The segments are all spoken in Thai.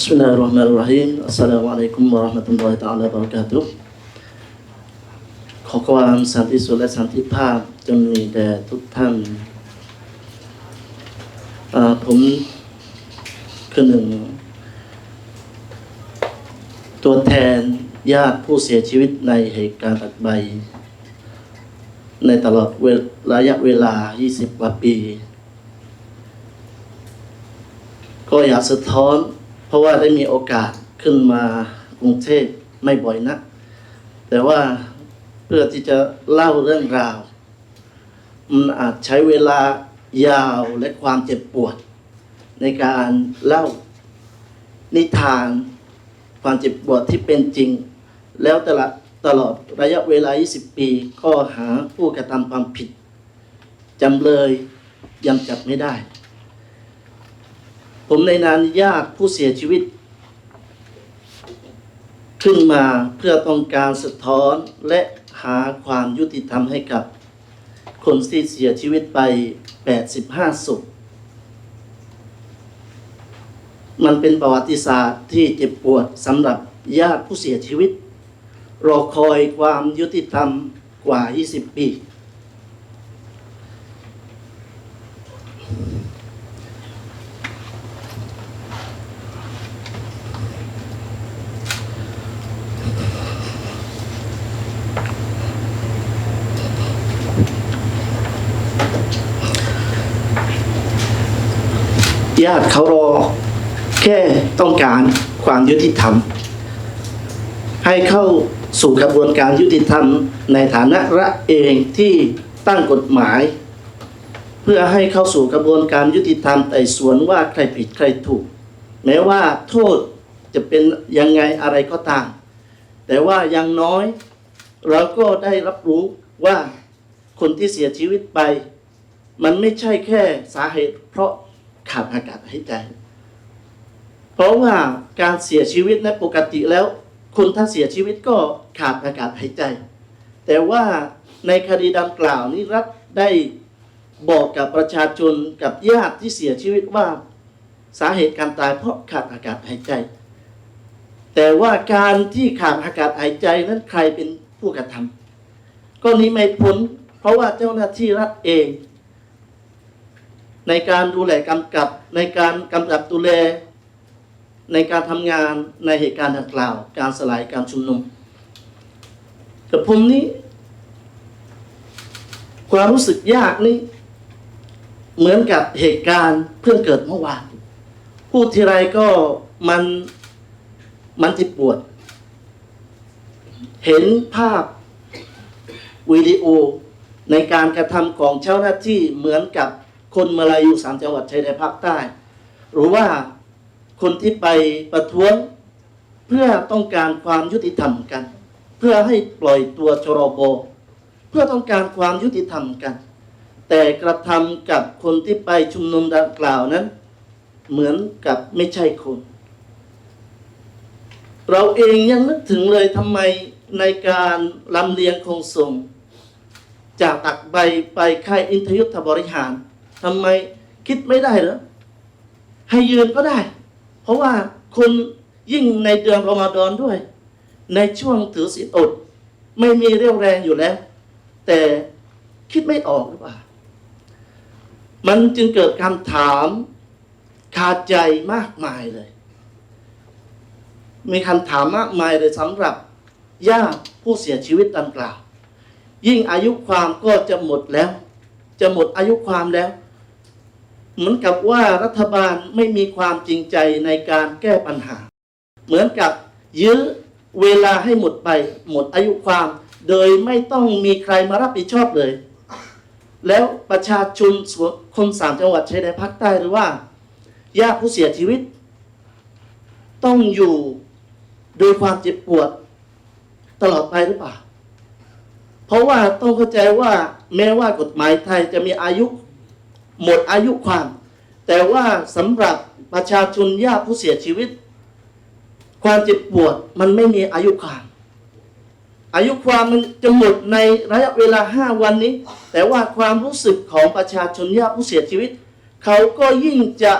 Bismillahirrahmanirrahim. Assalamualaikum warahmatullahi ขอความสันติสุขและสันติภาพจงมีแด่ทุกท่าน ผมคือหนึ่ง ตัวแทนญาติผู้เสียชีวิตในเหตุการณ์ตัดใบ ในตลอดระยะเวลา 20 กว่าปี ก็อยากสะท้อน เพราะว่าได้มีโอกาสขึ้นมากรุงเทพไม่บ่อยนัก แต่ว่าเพื่อที่จะเล่าเรื่องราว มันอาจใช้เวลายาวและความเจ็บปวด ในการเล่านิทาน ความเจ็บปวดที่เป็นจริง แล้วตลอดตลอดระยะเวลา 20 ปี ก็หาผู้กระทำความผิดจำเลยยังจับไม่ได้ ผมในนามญาติผู้เสียชีวิต ขึ้นมาเพื่อต้องการสะท้อนและหาความยุติธรรมให้กับ คนที่เสียชีวิตไป 85ศพมันเป็นประวัติศาสตร์ที่เจ็บปวดสำหรับญาติผู้เสียชีวิต รอคอยความยุติธรรมกว่า 20 ปี ญาติเขารอ แค่ต้องการความยุติธรรม ให้เข้าสู่กระบวนการยุติธรรม ในฐานะระเองที่ตั้งกฎหมาย เพื่อให้เข้าสู่กระบวนการยุติธรรมไต่สวนว่าใครผิดใครถูก แม้ว่าโทษจะเป็นยังไงอะไรก็ตาม แต่ว่ายังน้อย เราก็ได้รับรู้ว่าคนที่เสียชีวิตไป มันไม่ใช่แค่สาเหตุเพราะ ขาดอากาศหายใจ เพราะว่าการเสียชีวิตในปกติแล้ว คนถ้าเสียชีวิตก็ขาดอากาศหายใจ แต่ว่าในคดีดังกล่าวนี้รัฐได้บอกกับประชาชนกับญาติที่เสียชีวิตว่าสาเหตุการตายเพราะขาดอากาศหายใจ แต่ว่าการที่ขาดอากาศหายใจนั้นใครเป็นผู้กระทำก็นี้ไม่พ้นเพราะว่าเจ้าหน้าที่รัฐเอง ในการดูแลกำกับในการกำกับดูแลในการทำงานในเหตุการณ์ดังกล่าว การสลายการชุมนุมแต่ผมนี้ ความรู้สึกยากนี่เหมือนกับเหตุการณ์เพิ่งเกิดเมื่อวานพูดทีไรก็มันมันจิตปวด เห็นภาพวิดีโอในการกระทำของเจ้าหน้าที่เหมือนกับ คนมาลายูสามจังหวัดชายแดนภาคใต้ หรือว่าคนที่ไปประท้วงเพื่อต้องการความยุติธรรมกัน เพื่อให้ปล่อยตัวชรบเพื่อต้องการความยุติธรรมกัน แต่กระทำกับคนที่ไปชุมนุมดังกล่าวนั้น เหมือนกับไม่ใช่คน เราเองยังนึกถึงเลยทำไมในการลำเลียงคงส่งจากตักใบไปค่ายอินทยุทธบริหาร ทำไมคิดไม่ได้เหรอให้ยืนก็ได้ เพราะว่าคนยิ่งในเดือนรอมฎอนด้วย ในช่วงถือศีลอด ไม่มีเรี่ยวแรงอยู่แล้ว แต่คิดไม่ออกหรือเปล่า มันจึงเกิดคำถามคาใจมากมายเลย มีคำถามมากมายเลยสำหรับญาติผู้เสียชีวิตดังกล่าว ยิ่งอายุความก็จะหมดแล้ว จะหมดอายุความแล้ว เหมือนกับว่ารัฐบาลไม่มีความจริงใจในการแก้ปัญหา เหมือนกับยื้อเวลาให้หมดไปหมดอายุความ โดยไม่ต้องมีใครมารับผิดชอบเลย แล้วประชาชนส่วนคนสามจังหวัดชายแดนภาคใต้หรือว่าญาติผู้เสียชีวิต ต้องอยู่โดยความเจ็บปวดตลอดไปหรือเปล่า เพราะว่าต้องเข้าใจว่าแม้ว่ากฎหมายไทยจะมีอายุ หมดอายุความ แต่ว่าสำหรับประชาชนญาติผู้เสียชีวิต ความเจ็บปวดมันไม่มีอายุความ อายุความมันจะหมดในระยะเวลาห้าวันนี้ แต่ว่าความรู้สึกของประชาชนญาติผู้เสียชีวิต เขาก็ยิ่งจะ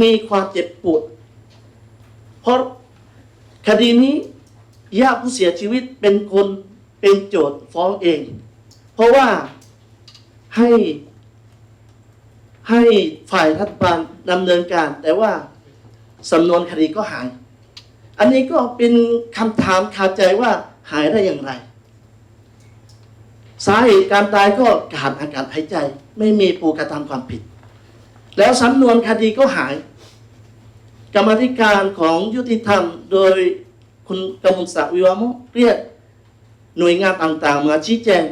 มีความเจ็บปวด เพราะคดีนี้ญาติผู้เสียชีวิตเป็นคนเป็นโจทย์ฟ้องเอง เพราะว่าให้ ให้ฝ่ายรัฐบาลดำเนินการ แต่ว่าสำนวนคดีก็หาย อันนี้ก็เป็นคำถามคาใจว่าหายได้อย่างไร สาเหตุการตายก็ขาดอากาศหายใจ ไม่มีปูกระทำความผิด แล้วสำนวนคดีก็หาย กรรมธิการของยุติธรรมโดยคุณกมลศักดิ์วิวามเรียกหน่วยงานต่างๆ มาชี้แจง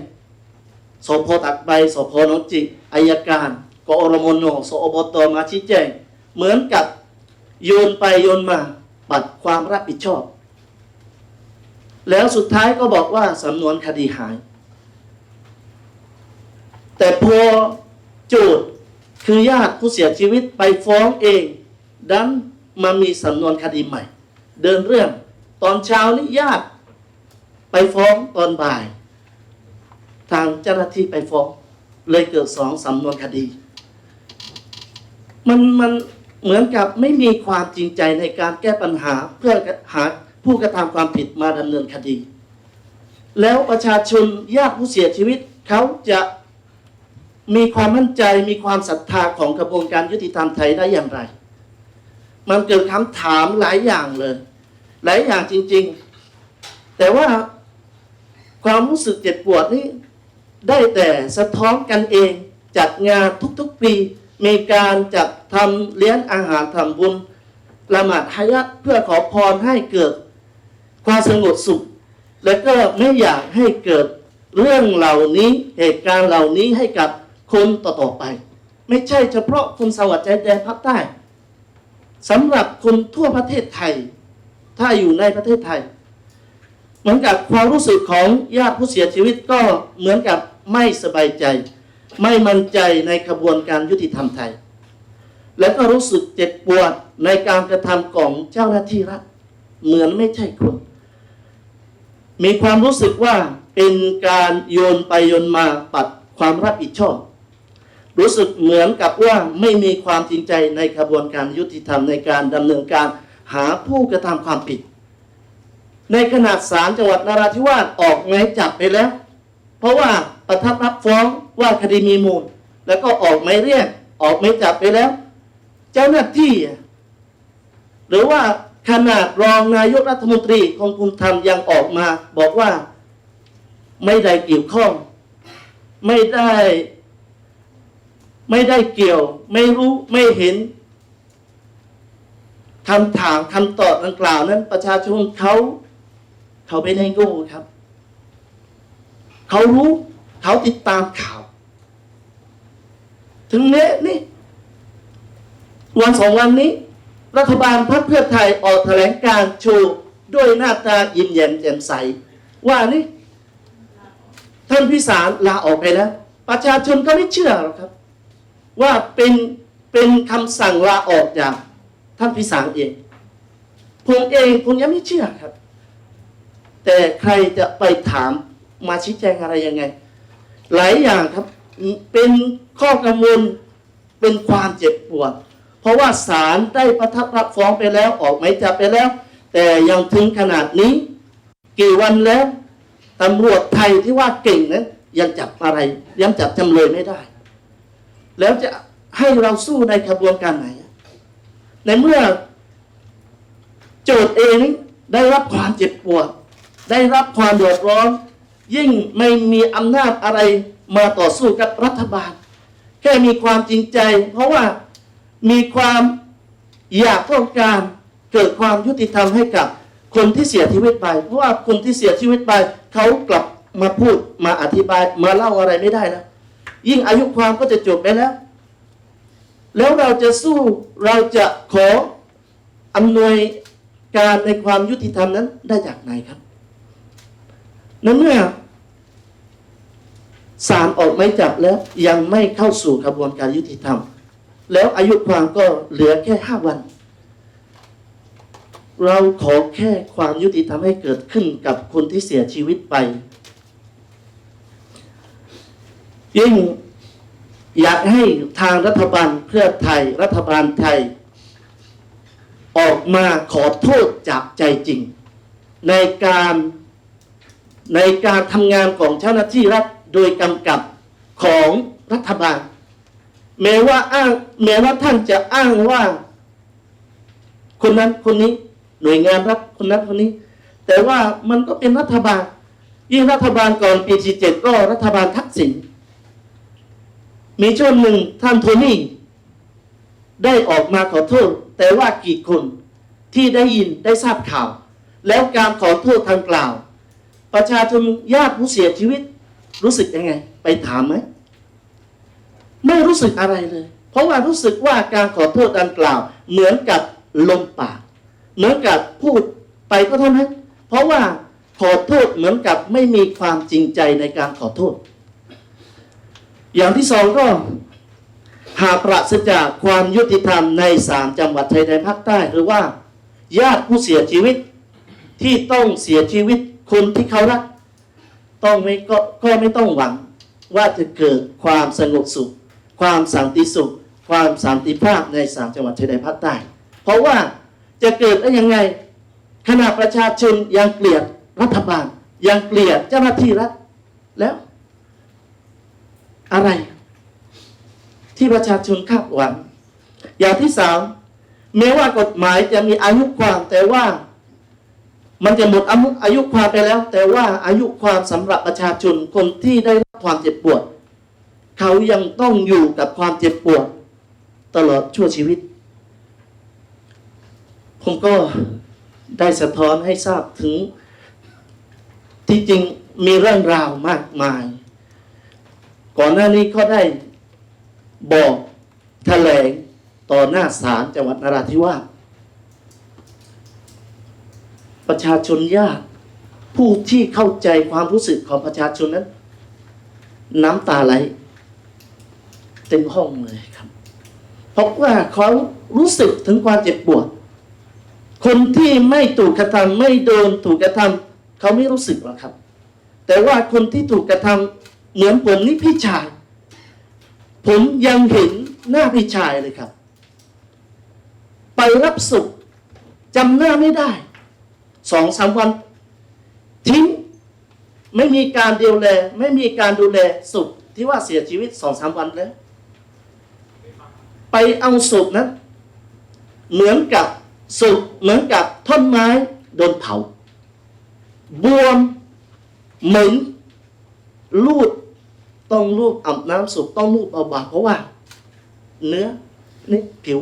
สพตักใบสพนนจิอายการ กอรมนสอบตมาชี้แจง เหมือนกับโยนไปโยนมาปัดความรับผิดชอบ แล้วสุดท้ายก็บอกว่าสำนวนคดีหาย แต่พอโจทย์คือญาติผู้เสียชีวิตไปฟ้องเอง ดันมามีสำนวนคดีใหม่ เดินเรื่อง ตอนเช้านี้ญาติ ไปฟ้องตอนบ่าย ทางเจ้าหน้าที่ไปฟ้อง เลยเกิดสองสำนวนคดี มันมันเหมือนกับไม่มีความจริงใจในการแก้ปัญหาเพื่อหาผู้กระทำความผิดมาดำเนินคดี แล้วประชาชนญาติผู้เสียชีวิตเขาจะมีความมั่นใจมีความศรัทธาของกระบวนการยุติธรรมไทยได้อย่างไร มันเกิดคำถามหลายอย่างเลย หลายอย่างจริง ๆ แต่ว่าความรู้สึกเจ็บปวดนี่ได้แต่สะท้อนกันเองจัดงานทุกๆปี มีการจัดทำเลี้ยงอาหารทำบุญละหมาดฮะยัดเพื่อขอพรให้เกิดความสงบสุข และก็ไม่อยากให้เกิดเรื่องเหล่านี้เหตุการณ์เหล่านี้ให้กับคนต่อๆไป ไม่ใช่เฉพาะคนสวัสดิ์ใจแดนภาคใต้สำหรับคนทั่วประเทศไทย ถ้าอยู่ในประเทศไทย เหมือนกับความรู้สึกของญาติผู้เสียชีวิตก็เหมือนกับไม่สบายใจ ไม่มั่นใจในกระบวนการยุติธรรมไทย และก็รู้สึกเจ็บปวดในการกระทำของเจ้าหน้าที่รัฐ เหมือนไม่ใช่คน มีความรู้สึกว่าเป็นการโยนไปโยนมาปัดความรับผิดชอบ รู้สึกเหมือนกับว่าไม่มีความจริงใจในกระบวนการยุติธรรมในการดำเนินการหาผู้กระทำความผิด ในขนาดศาลจังหวัดนราธิวาสออกหมายจับไปแล้ว เพราะว่าประทับรับฟ้อง ว่าคดีมีมูล แล้วก็ออกหมายเรียกออกหมายจับไปแล้ว เจ้าหน้าที่ หรือว่าขนาดรองนายกรัฐมนตรีของภูมิธรรมยังออกมา บอกว่าไม่ได้เกี่ยวข้อง ไม่ได้ ไม่ได้เกี่ยว ไม่รู้ไม่เห็นคำถามคำตอบดังกล่าวนั้น ประชาชนเขาเขาไม่ได้โง่ครับ เขารู้เขาติดตามข่าว ถึงเนี้ยนี่ วันสองวันนี้ รัฐบาลพรรคเพื่อไทยออกแถลงการโชว์ด้วยหน้าตายิ้มแย้มแจ่มใส ว่านี่ ท่านพิสารลาออกไปแล้ว ประชาชนก็ไม่เชื่อหรอกครับ ว่าเป็นเป็นคำสั่งลาออกจากท่านพิสารเอง ผมเองผมยังไม่เชื่อครับ แต่ใครจะไปถามมาชี้แจงอะไรยังไง หลายอย่างครับ เป็นข้อกังวลเป็นความเจ็บปวด เพราะว่าศาลได้ประทับรับฟ้องไปแล้วออกหมายจับไปแล้ว แต่ยังถึงขนาดนี้ กี่วันแล้วตำรวจไทยที่ว่าเก่งนั้นยังจับอะไร ยังจับจำเลยไม่ได้ แล้วจะให้เราสู้ในกระบวนการไหน ในเมื่อ โจทย์เองได้รับความเจ็บปวด ได้รับความเดือดร้อน ยิ่งไม่มีอำนาจอะไร มาต่อสู้กับรัฐบาล แค่มีความจริงใจ เพราะว่ามีความอยากต้องการเกิดความยุติธรรมให้กับคนที่เสียชีวิตไป เพราะว่าคนที่เสียชีวิตไปเขากลับมาพูดมาอธิบายมาเล่าอะไรไม่ได้แล้วยิ่งอายุความก็จะจบไปแล้ว แล้วเราจะสู้เราจะขออำนวยการในความยุติธรรมนั้นได้จากไหนครับนั้นเมื่อ ศาลออกหมายจับแล้วยังไม่เข้าสู่กระบวนการยุติธรรม แล้วอายุความก็เหลือแค่ห้าวัน เราขอแค่ความยุติธรรมให้เกิดขึ้นกับคนที่เสียชีวิตไป ยิ่งอยากให้ทางรัฐบาลเพื่อไทยรัฐบาลไทย ออกมาขอโทษจากใจจริง ในการในการทำงานของเจ้าหน้าที่รัฐ โดยกำกับของรัฐบาล แม้ว่าอ้างแม้ว่าท่านจะอ้างว่า คนนั้นคนนี้หน่วยงานรัฐคนนั้นคนนี้ แต่ว่ามันก็เป็นรัฐบาล ยิ่งรัฐบาลก่อนปี47ก็รัฐบาลทักษิณมีช่วงหนึ่งท่านโทนี่ได้ออกมาขอโทษ แต่ว่ากี่คนที่ได้ยินได้ทราบข่าว แล้วการขอโทษทางกล่าว ประชาชนญาติผู้เสียชีวิต รู้สึกยังไง ไปถามไหมไม่รู้สึกอะไรเลย เพราะว่ารู้สึกว่าการขอโทษดังกล่าว เหมือนกับลมปาก เหมือนกับพูดไปก็เท่านั้น เพราะว่าขอโทษเหมือนกับไม่มีความจริงใจในการขอโทษ อย่างที่สองก็ หากปราศจากความยุติธรรมในสามจังหวัดชายแดนภาคใต้ หรือว่า ญาติผู้เสียชีวิตที่ต้องเสียชีวิตคนที่เขารัก ต้องไม่ก็ก็ไม่ต้องหวังว่าจะเกิดความสงบสุข ความสันติสุข ความสันติภาพในสามจังหวัดชายแดนภาคใต้เพราะว่าจะเกิดได้ยังไงขณะประชาชนยังเกลียดรัฐบาล ยังเกลียดเจ้าหน้าที่รัฐแล้ว อะไร ที่ประชาชนคาดหวัง อย่างที่สามแม้ว่ากฎหมายจะมีอายุความแต่ว่า มันจะหมดอายุความไปแล้ว แต่ว่าอายุความสำหรับประชาชนคนที่ได้รับความเจ็บปวด เขายังต้องอยู่กับความเจ็บปวด ตลอดชั่วชีวิต ผมก็ได้สะท้อนให้ทราบถึง ที่จริงมีเรื่องราวมากมาย ก่อนหน้านี้ก็ได้บอกแถลงต่อหน้าศาลจังหวัดนราธิวาส ประชาชนยาก ผู้ที่เข้าใจความรู้สึกของประชาชนนั้น น้ำตาไหลเต็มห้องเลยครับ เพราะว่าเขารู้สึกถึงความเจ็บปวด คนที่ไม่ถูกกระทำไม่โดนถูกกระทำเขาไม่รู้สึกหรอกครับ แต่ว่าคนที่ถูกกระทำเหมือนผมนี่พี่ชายผมยังเห็นหน้าพี่ชายเลยครับ ไปรับสุขจำหน้าไม่ได้ สองสามวัน ทิ้ง ไม่มีการดูแล ไม่มีการดูแลศพที่ว่าเสียชีวิตสองสามวันแล้ว ไปเอาศพนั้น เหมือนกับศพเหมือนกับท่อนไม้โดนเผา บวมเหม็นลูดต้องลูบอาบน้ำศพต้องลูบเบาๆเพราะว่า เนื้อนี่ผิว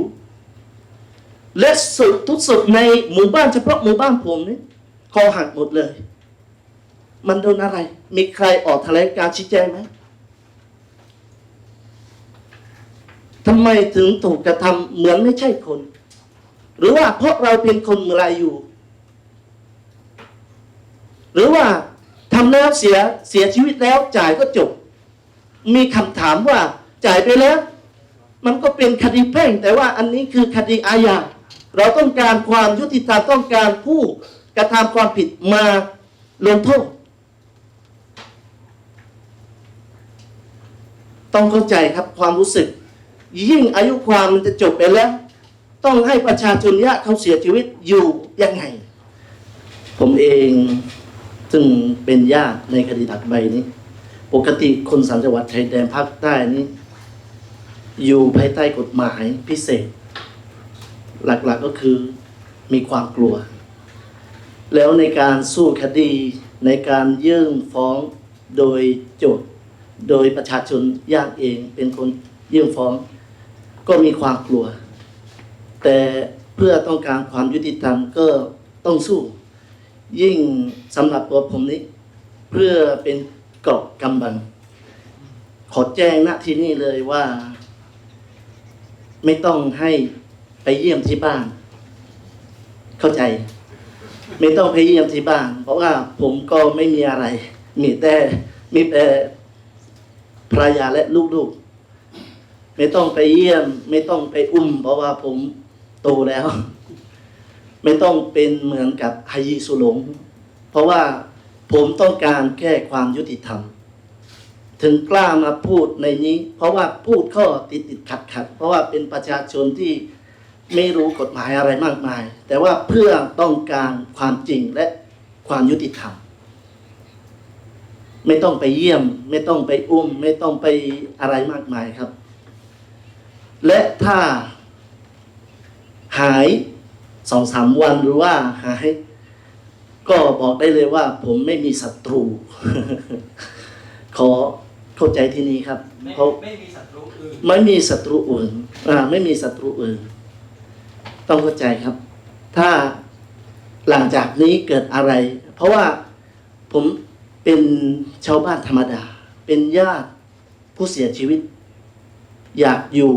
และสุดทุกสุดในหมู่บ้านเฉพาะหมู่บ้านผมนี่คอหักหมดเลย มันโดนอะไร มีใครออกแถลงการชี้แจงไหมทำไมถึงถูกกระทำเหมือนไม่ใช่คน หรือว่าเพราะเราเป็นคนเมื่อไรอยู่หรือว่าทำแล้วเสียเสียชีวิตแล้วจ่ายก็จบ มีคำถามว่าจ่ายไปแล้ว มันก็เป็นคดีแพ่ง แต่ว่าอันนี้คือคดีอาญา เราต้องการความยุติธรรมต้องการผู้กระทำความผิดมาลงโทษ ต้องเข้าใจครับความรู้สึก ยิ่งอายุความมันจะจบไปแล้ว ต้องให้ประชาชนยะเขาเสียชีวิตอยู่ยังไง ผมเองซึ่งเป็นญาติในคดีถักใบนี้ ปกติคนสามจังหวัดชายแดนภาคใต้นี้ อยู่ภายใต้กฎหมายพิเศษ หลักๆก็คือมีความกลัว แล้วในการสู้คดีในการยื่นฟ้องโดยโจทย์โดยประชาชนญาติเองเป็นคนยื่นฟ้อง ก็มีความกลัว แต่เพื่อต้องการความยุติธรรมก็ต้องสู้ ยิ่งสำหรับตัวผมนี้ เพื่อเป็นเกราะกำบัง ขอแจ้งณที่นี่เลยว่า ไม่ต้องให้ ไปเยี่ยมที่บ้าน เข้าใจ ไม่ต้องไปเยี่ยมที่บ้าน เพราะว่าผมก็ไม่มีอะไร มีแต่มีแต่ภรรยาและลูกๆ ไม่ต้องไปเยี่ยม ไม่ต้องไปอุ้ม เพราะว่าผมโตแล้ว ไม่ต้องเป็นเหมือนกับฮายิสุหลง เพราะว่าผมต้องการแก้ความยุติธรรม ถึงกล้ามาพูดในนี้ เพราะว่าพูดข้อติดติดขัดขัดเพราะว่าเป็นประชาชนที่ ไม่รู้กฎหมายอะไรมากมาย แต่ว่าเพื่อต้องการความจริงและความยุติธรรม ไม่ต้องไปเยี่ยม ไม่ต้องไปอุ้ม ไม่ต้องไปอะไรมากมายครับ และถ้าหายสองสามวันหรือว่าหายก็บอกได้เลยว่า ผมไม่มีศัตรู ขอเข้าใจที่นี้ครับไม่เพราะไม่มีศัตรูอื่นไม่มีศัตรูอื่นอ่าไม่มีศัตรูอื่น ต้องเข้าใจครับ ถ้าหลังจากนี้เกิดอะไร เพราะว่าผมเป็นชาวบ้านธรรมดา เป็นญาติผู้เสียชีวิต อยากอยู่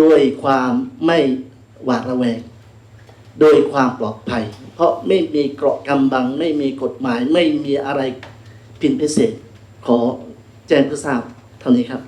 ด้วยความไม่หวาดระแวง โดยความปลอดภัย เพราะไม่มีเกราะกำบัง ไม่มีกฎหมาย ไม่มีอะไรผิดพิเศษ ขอแจ้งเพื่อทราบเท่านี้ครับ